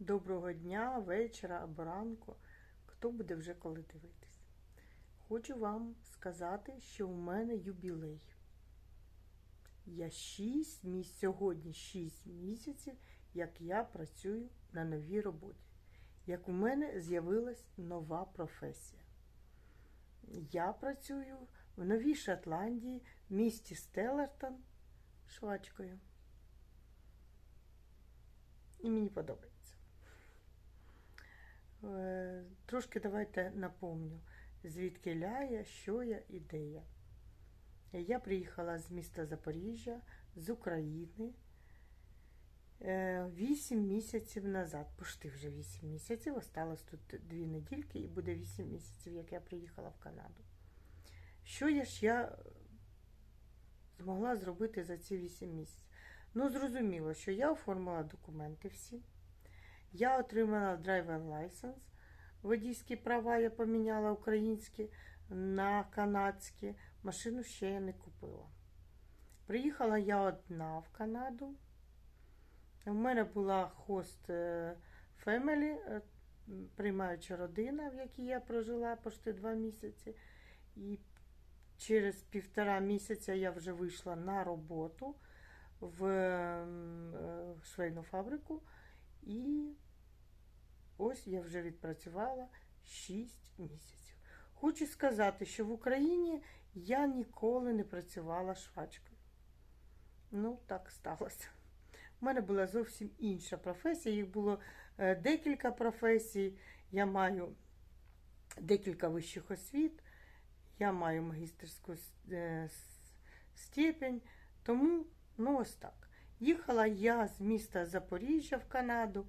Доброго дня, вечора або ранку, хто буде вже коли дивитись. Хочу вам сказати, що у мене юбілей. Я 6 місяців, сьогодні 6 місяців, як я працюю на новій роботі. Як у мене з'явилась нова професія. Я працюю в Новій Шотландії, в місті Стеллертон швачкою. І мені подобається. Е, Трошки давайте напомню, звідки ляя, що я і де я. Я приїхала з міста Запоріжжя, з України. Вісім місяців назад, пошти вже вісім місяців, осталось тут дві недільки і буде вісім місяців, як я приїхала в Канаду. Що я ж я змогла зробити за ці вісім місяців? Ну, зрозуміло, що я оформила документи всі. Я отримала драйвер лайсенс. Водійські права я поміняла українські на канадські. Машину ще я не купила. Приїхала я одна в Канаду. У мене була хост фемелі, приймаюча родина, в якій я прожила почти два місяці. І через півтора місяця я вже вийшла на роботу в швейну фабрику. І ось я вже відпрацювала 6 місяців. Хочу сказати, що в Україні я ніколи не працювала швачкою. Ну, так сталося. У мене була зовсім інша професія. Їх було декілька професій. Я маю декілька вищих освіт, я маю магістерську степень, тому, ну, ось так. Їхала я з міста Запоріжжя в Канаду.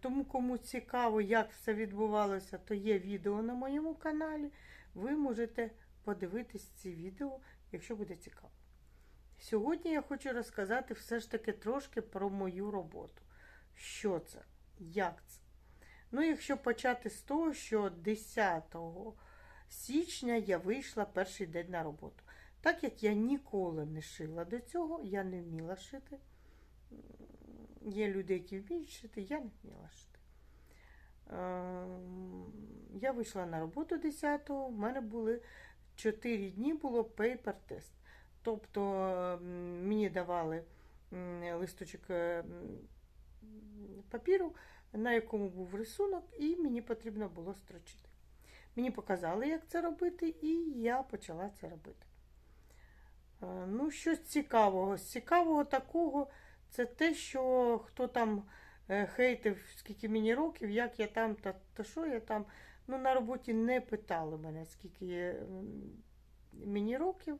Тому, кому цікаво, як все відбувалося, то є відео на моєму каналі. Ви можете подивитись ці відео, якщо буде цікаво. Сьогодні я хочу розказати все ж таки трошки про мою роботу. Що це? Як це? Ну, якщо почати з того, що 10 січня я вийшла перший день на роботу. Так як я ніколи не шила до цього, я не вміла шити. Є люди, які вміють шити, я не вміла шити. Я вийшла на роботу 10-го, в мене були 4 дні було paper тест. Тобто мені давали листочок папіру, на якому був рисунок, і мені потрібно було строчити. Мені показали, як це робити, і я почала це робити. Ну, щось цікавого. З цікавого такого, це те, що хто там хейтив, скільки мені років, як я там, та, та що я там. Ну, на роботі не питали мене, скільки мені років.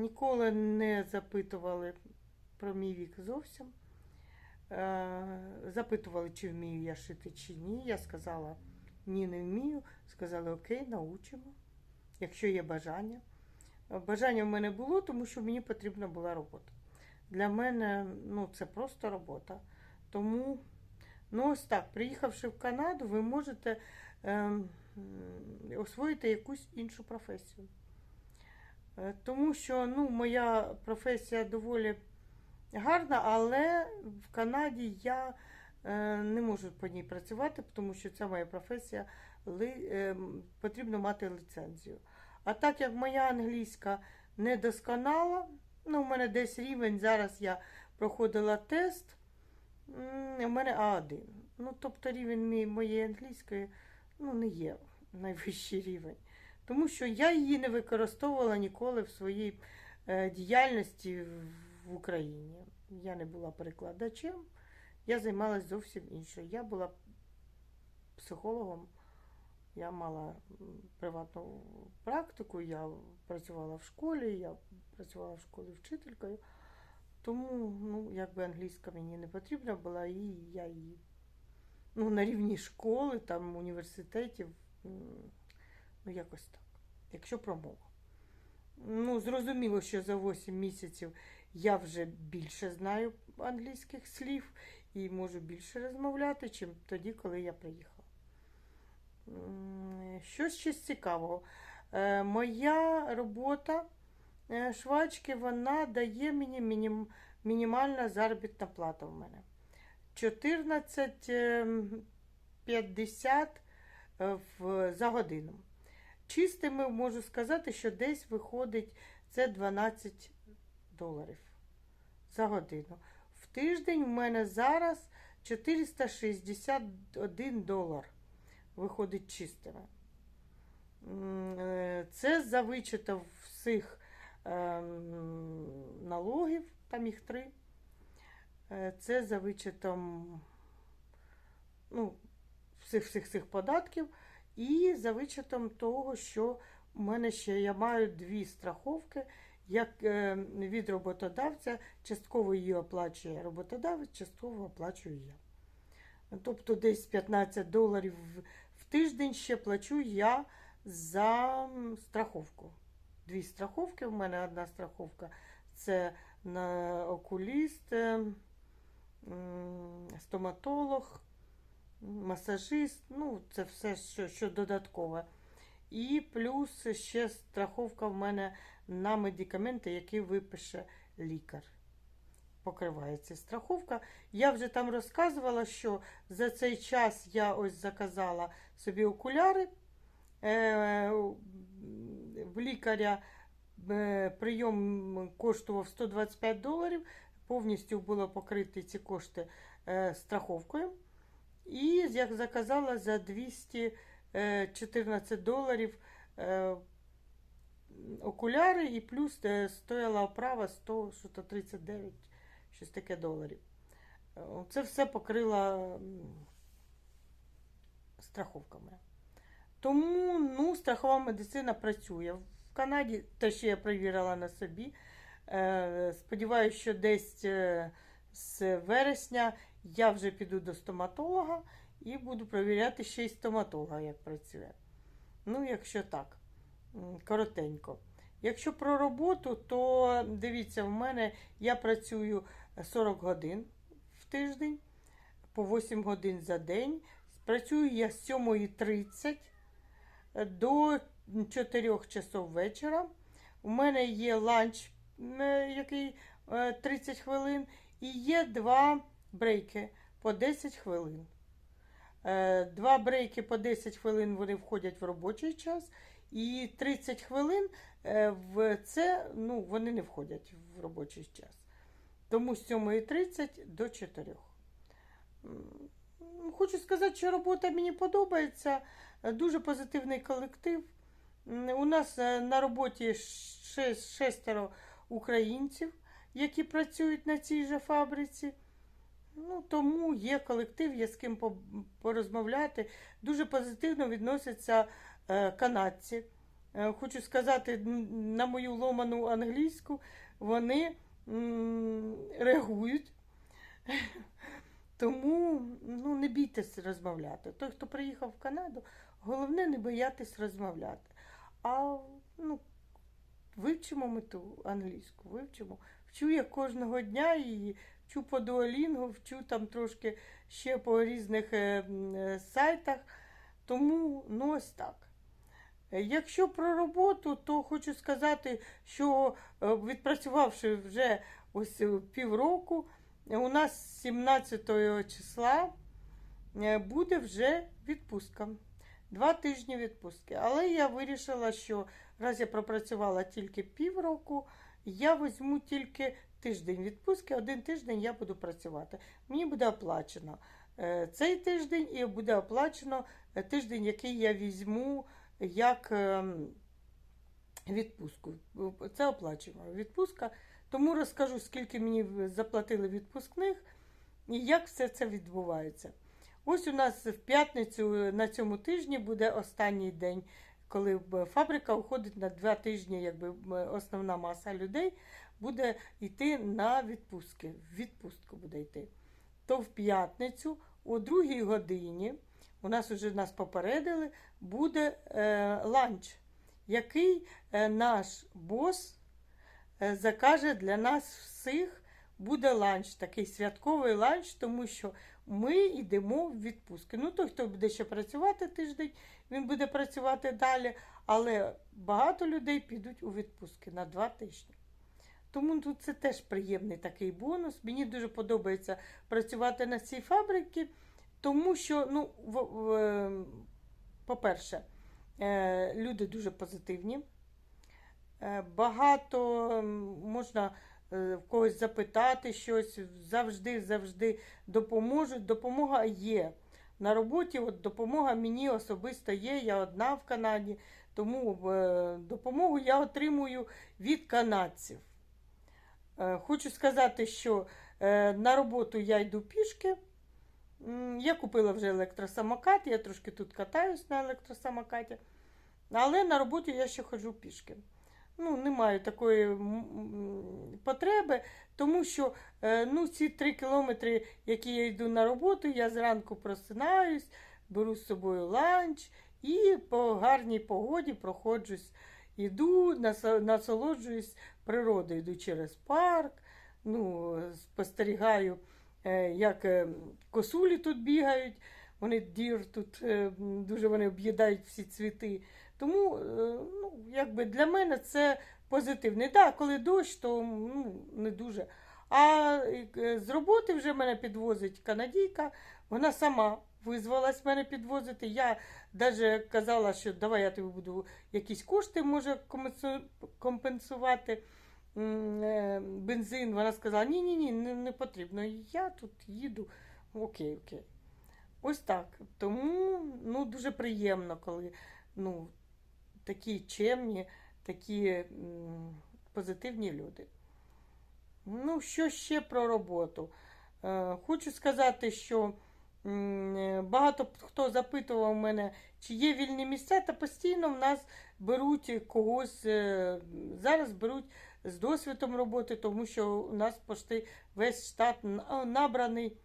Ніколи не запитували про мій вік зовсім. Запитували, чи вмію я шити, чи ні. Я сказала, ні, не вмію. Сказали, окей, научимо, якщо є бажання. Бажання в мене було, тому що мені потрібна була робота. Для мене ну, це просто робота. Тому, ну ось так, приїхавши в Канаду, ви можете е, освоїти якусь іншу професію. Е, тому що ну, моя професія доволі гарна, але в Канаді я е, не можу по ній працювати, тому що це моя професія, ли, е, потрібно мати ліцензію. А так як моя англійська не досконала, ну, у мене десь рівень, зараз я проходила тест, у мене А1. Ну, тобто рівень моєї англійської ну, не є найвищий рівень. Тому що я її не використовувала ніколи в своїй е, діяльності в Україні. Я не була перекладачем, я займалася зовсім іншою. Я була психологом. Я мала приватну практику, я працювала в школі, я працювала в школі вчителькою, тому ну, якби англійська мені не потрібна була, і я її ну, на рівні школи, там, університетів, ну, якось так, якщо про мову. Ну, зрозуміло, що за 8 місяців я вже більше знаю англійських слів і можу більше розмовляти, чим тоді, коли я приїхала. Щось ще цікавого. Е, моя робота швачки, вона дає мені мінім, мінімальна заробітна плата в мене. 14,50 е, за годину. Чистими можу сказати, що десь виходить це 12 доларів за годину. В тиждень в мене зараз 461 долар виходить чистими. Е, Це за вичетом всіх ем, налогів, там їх три. Е, Це за вичетом ну, всіх всіх цих податків. І за вичетом того, що в мене ще я маю дві страховки, як е, від роботодавця, частково її оплачує роботодавець, частково оплачую я. Тобто десь 15 доларів в- тиждень ще плачу я за страховку. Дві страховки. В мене одна страховка це на окуліст, е, стоматолог, масажист, ну, це все, що, що додаткове. І плюс ще страховка в мене на медикаменти, які випише лікар. Покривається страховка. Я вже там розказувала, що за цей час я ось заказала собі окуляри. Е, В лікаря е, прийом коштував 125 доларів. Повністю було покриті ці кошти е, страховкою. І як заказала за 214 доларів окуляри, і плюс стояла оправа 100, що то 39, щось таке доларів. Е, Це все покрила страховками. Тому ну, страхова медицина працює. В Канаді те, що я перевірила на собі. Е, Сподіваюся, що десь е, з вересня я вже піду до стоматолога і буду перевіряти ще й стоматолога, як працює. Ну, якщо так, коротенько. Якщо про роботу, то дивіться, в мене я працюю 40 годин в тиждень, по 8 годин за день. Працюю я з 7.30 до 4 часов вечора. У мене є ланч, е, який е, 30 хвилин, і є два брейки по 10 хвилин. Е, Два брейки по 10 хвилин вони входять в робочий час, і 30 хвилин е, в це ну, вони не входять в робочий час. Тому з 7.30 до 4. Хочу сказати, що робота мені подобається. Дуже позитивний колектив. У нас е, на роботі шестеро українців, які працюють на цій же фабриці. Ну, тому є колектив, є з ким порозмовляти. Дуже позитивно відносяться е, канадці. Е, хочу сказати, на мою ломану англійську вони реагують. Тому ну, не бійтесь розмовляти. Той, хто приїхав в Канаду, головне не боятись розмовляти. А ну, вивчимо ми ту англійську, вивчимо. Вчу я кожного дня і вчу по дуалінгу, вчу там трошки ще по різних е, е, сайтах. Тому ну ось так. Е, Якщо про роботу, то хочу сказати, що е, відпрацювавши вже ось е, півроку, у нас 17 числа буде вже відпустка. Два тижні відпустки. Але я вирішила, що раз я пропрацювала тільки півроку, я візьму тільки тиждень відпустки, один тиждень я буду працювати. Мені буде оплачено цей тиждень і буде оплачено тиждень, який я візьму як ем, відпустку. Це оплачена відпустка. Тому розкажу, скільки мені заплатили відпускних і як все це відбувається. Ось у нас в п'ятницю е, на цьому тижні буде останній день, коли фабрика уходить на два тижні, якби основна маса людей буде йти на відпустки. В відпустку буде йти. То в п'ятницю о другій годині у нас вже нас попередили, буде е, ланч, який е, наш бос е, закаже для нас всіх. Буде ланч, такий святковий ланч, тому що ми йдемо в відпустки. Ну, той, хто буде ще працювати тиждень, він буде працювати далі, але багато людей підуть у відпустки на два тижні. Тому тут це теж приємний такий бонус. Мені дуже подобається працювати на цій фабриці, тому що, ну, в, по-перше, е, люди дуже позитивні. Е, Багато можна е, в когось запитати щось, завжди, завжди допоможуть. Допомога є. На роботі от допомога мені особисто є, я одна в Канаді, тому допомогу я отримую від канадців. Хочу сказати, що на роботу я йду пішки. Я купила вже електросамокат, я трошки тут катаюсь на електросамокаті, але на роботу я ще ходжу пішки. Ну, не маю такої потреби, тому що е, ну, ці три кілометри, які я йду на роботу, я зранку просинаюсь, беру з собою ланч і по гарній погоді проходжусь. Іду, насолоджуюсь природою, йду через парк, ну, спостерігаю, е, як е, косулі тут бігають, вони дір тут е, дуже вони об'їдають всі цвіти. Тому е, ну, якби для мене це позитивне. Так, коли дощ, то ну, не дуже. А е, з роботи вже мене підвозить канадійка, вона сама визвалась мене підвозити. Я навіть казала, що давай я тобі буду якісь кошти може компенсувати е, бензин. Вона сказала, ні, ні, не, потрібно. Я тут їду. Окей, окей. Ось так. Тому ну, дуже приємно, коли ну, такі чемні, такі позитивні люди. Ну, що ще про роботу? Е, хочу сказати, що е, багато хто запитував мене, чи є вільні місця, та постійно в нас беруть когось, е, зараз беруть з досвідом роботи, тому що у нас пошти весь штат набраний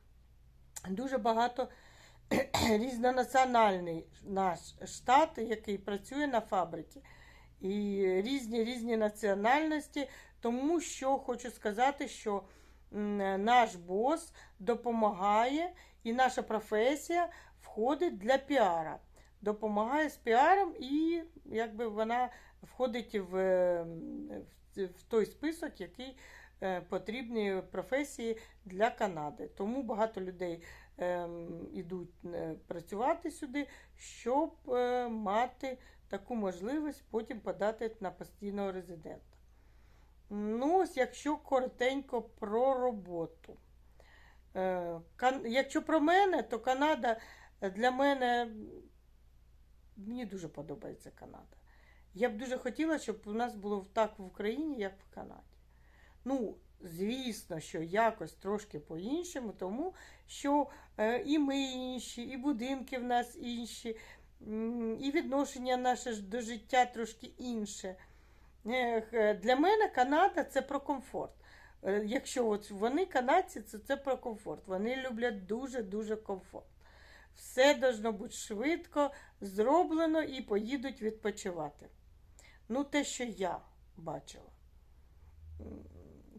дуже багато різнонаціональний наш штат, який працює на фабриці. І різні різні національності, тому що хочу сказати, що наш бос допомагає, і наша професія входить для піара. Допомагає з піаром, і якби вона входить в, в, той список, який е, потрібні професії для Канади. Тому багато людей ем, ідуть е, працювати сюди, щоб е, мати таку можливість потім подати на постійного резидента. Ну, ось якщо коротенько про роботу. Якщо про мене, то Канада для мене мені дуже подобається Канада. Я б дуже хотіла, щоб у нас було так в Україні, як в Канаді. Ну, звісно, що якось трошки по-іншому, тому що е, і ми інші, і будинки в нас інші, і відношення наше до життя трошки інше. Е, Для мене Канада це про комфорт. Е, Якщо от вони канадці, це, це про комфорт. Вони люблять дуже-дуже комфорт. Все должно бути швидко, зроблено і поїдуть відпочивати. Ну, те, що я бачила.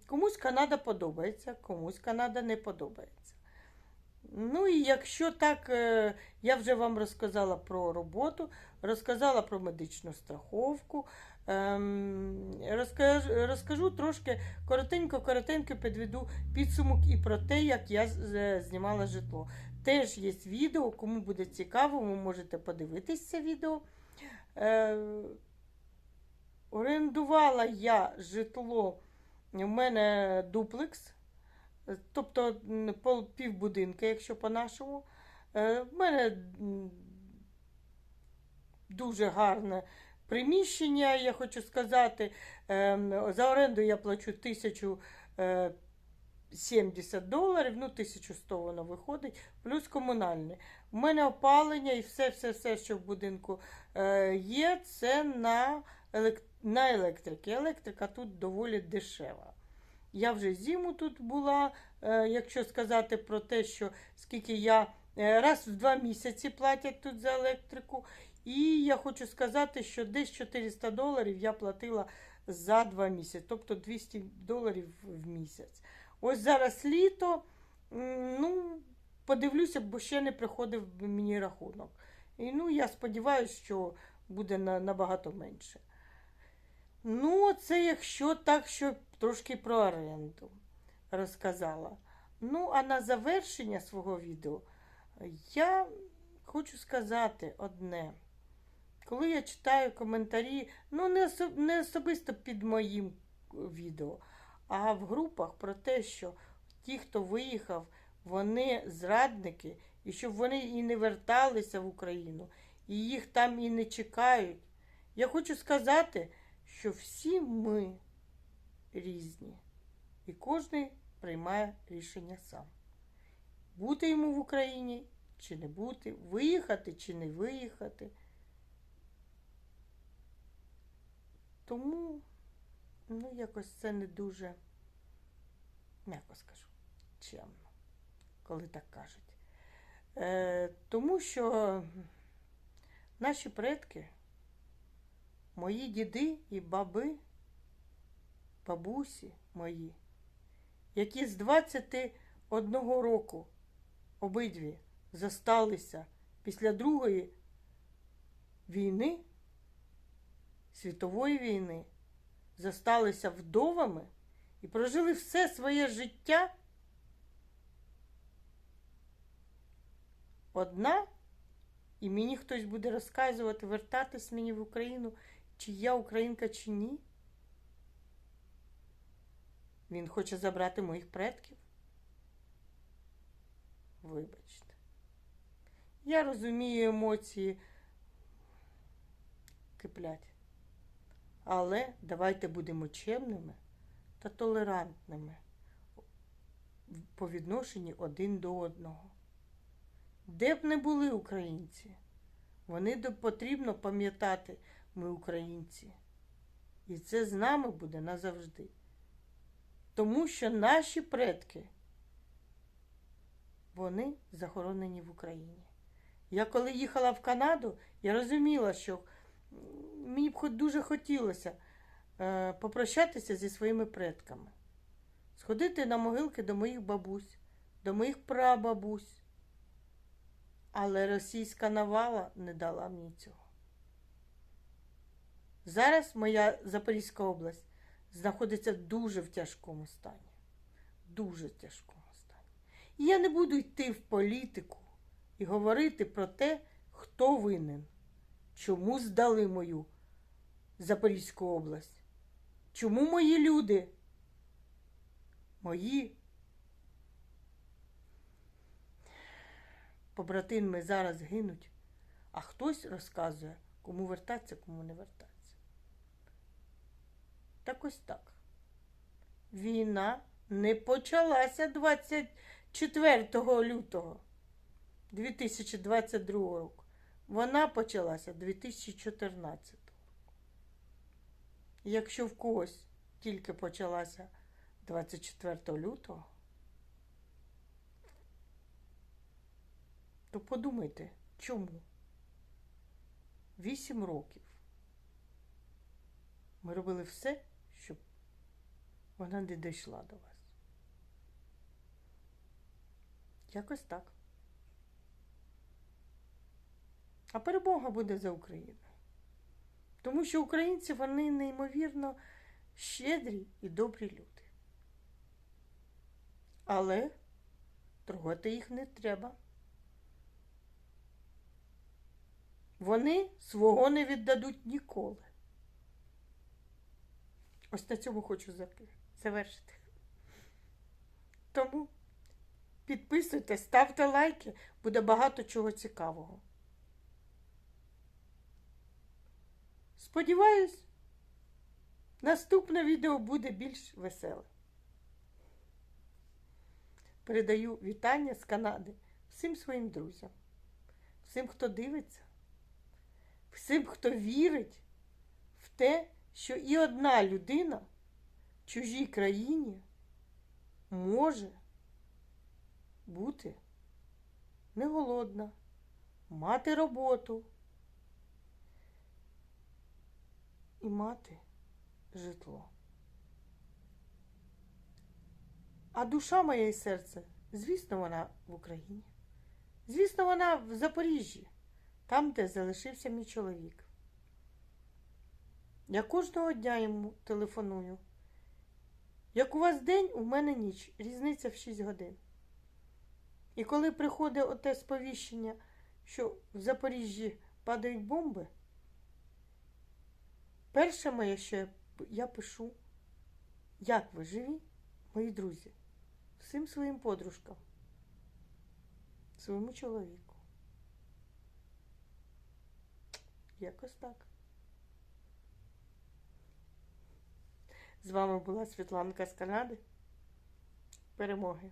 Комусь Канада подобається, комусь Канада не подобається. Ну і якщо так, е, я вже вам розказала про роботу, розказала про медичну страховку. ем, Розкажу, розкажу трошки коротенько-коротенько підведу підсумок і про те, як я знімала житло. Теж є відео, кому буде цікаво, ви можете подивитись це відео. Орендувала я житло, у мене дуплекс, тобто півбудинка, якщо по-нашому. Е, В мене дуже гарне приміщення, я хочу сказати. Ем, За оренду я плачу тисячу е, 70 доларів, ну 1100 воно виходить, плюс комунальне. У мене опалення і все, все, все, що в будинку е, є, це на, елек... на електрики. Електрика тут доволі дешева. Я вже зиму тут була, е, якщо сказати про те, що скільки я е, раз в два місяці платять тут за електрику. І я хочу сказати, що десь 400 доларів я платила за два місяці, тобто 200 доларів в місяць. Ось зараз літо, ну, подивлюся, бо ще не приходив мені рахунок. І ну, я сподіваюся, що буде набагато менше. Ну, це якщо так, що трошки про оренду розказала. Ну, а на завершення свого відео я хочу сказати одне. Коли я читаю коментарі, ну не, осо- не особисто під моїм відео, а в групах про те, що ті, хто виїхав, вони зрадники, і щоб вони і не верталися в Україну, і їх там і не чекають. Я хочу сказати, що всі ми різні, і кожен приймає рішення сам. Бути йому в Україні чи не бути, виїхати чи не виїхати. Тому, ну, якось це не дуже, м'яко скажу, чемно, коли так кажуть. Е, тому що наші предки, мої діди і баби, бабусі мої, які з 21 року обидві зосталися після Другої війни, світової війни, зосталися вдовами і прожили все своє життя. Одна, і мені хтось буде розказувати, вертатись мені в Україну, чи я українка, чи ні. Він хоче забрати моїх предків. Вибачте. Я розумію емоції киплять. Але давайте будемо чемними та толерантними по відношенню один до одного. Де б не були українці, вони потрібно пам'ятати, ми українці. І це з нами буде назавжди. Тому що наші предки, вони захоронені в Україні. Я коли їхала в Канаду, я розуміла, що мені б дуже хотілося е, попрощатися зі своїми предками, сходити на могилки до моїх бабусь, до моїх прабабусь. Але російська навала не дала мені цього. Зараз моя Запорізька область знаходиться дуже в тяжкому стані. Дуже тяжкому стані. І я не буду йти в політику і говорити про те, хто винен, чому здали мою Запорізьку область, чому мої люди, мої побратими зараз гинуть, а хтось розказує, кому вертатися, кому не вертатися. Так ось так. Війна не почалася 24 лютого 2022 року. Вона почалася 2014. Якщо в когось тільки почалася 24 лютого, то подумайте, чому? Вісім років. Ми робили все, вона не дійшла до вас. Якось так. А перемога буде за Україною. Тому що українці вони неймовірно щедрі і добрі люди. Але трогати їх не треба. Вони свого не віддадуть ніколи. Ось на цьому хочу зак- завершити. Тому підписуйтесь, ставте лайки, буде багато чого цікавого. Сподіваюсь, наступне відео буде більш веселе. Передаю вітання з Канади всім своїм друзям, всім, хто дивиться, всім, хто вірить в те, що і одна людина чужій країні може бути не голодна, мати роботу і мати житло. А душа моя і серце, звісно, вона в Україні. Звісно, вона в Запоріжжі, там, де залишився мій чоловік. Я кожного дня йому телефоную. Як у вас день, у мене ніч. Різниця в 6 годин. І коли приходить оте сповіщення, що в Запоріжжі падають бомби, перше моє, що я, я пишу, як ви живі, мої друзі, всім своїм подружкам, своєму чоловіку. Якось так. З вами була Світланка з Канади. Перемоги!